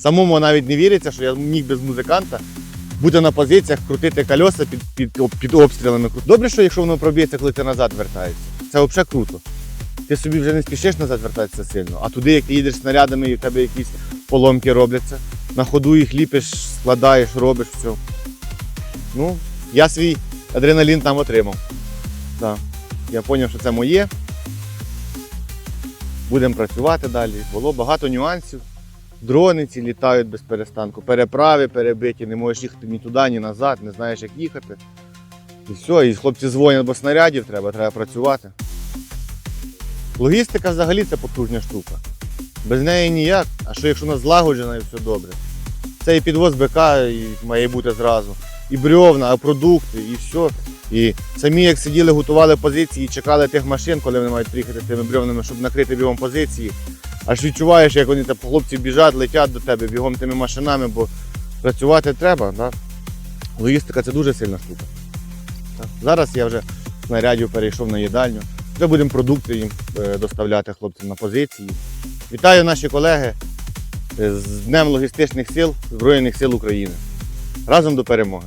Самому навіть не віриться, що я міг без музиканта бути на позиціях, крутити кольоса під, під, під обстрілами. Добре, що якщо воно проб'ється, коли ти назад вертаєшся. Це взагалі круто. Ти собі вже не спішиш назад вертатися сильно, а туди, як ти їдеш снарядами, і в тебе якісь поломки робляться. На ходу їх ліпиш, складаєш, робиш все. Ну, я свій адреналін там отримав. Да. Я зрозумів, що це моє. Будемо працювати далі. Було багато нюансів. Дрони ці літають без перестанку, переправи перебиті, не можеш їхати ні туди, ні назад, не знаєш, як їхати. І все, і хлопці дзвонять, бо снарядів треба, треба працювати. Логістика взагалі це потужна штука. Без неї ніяк. А що якщо вона злагоджена і все добре? Це і підвоз БК і має бути зразу. І брьовна, і продукти, і все. І самі як сиділи, готували позиції, чекали тих машин, коли вони мають приїхати тими брьовнами, щоб накрити бігом позиції. Аж відчуваєш, як вони там хлопці біжать, летять до тебе бігом тими машинами, бо працювати треба. Да? Логістика це дуже сильна штука. Так. Зараз я вже снарядів перейшов на їдальню. Вже будемо продукти їм е, доставляти хлопцям на позиції. Вітаю наші колеги е, з Днем логістичних сил Збройних сил України. Разом до перемоги!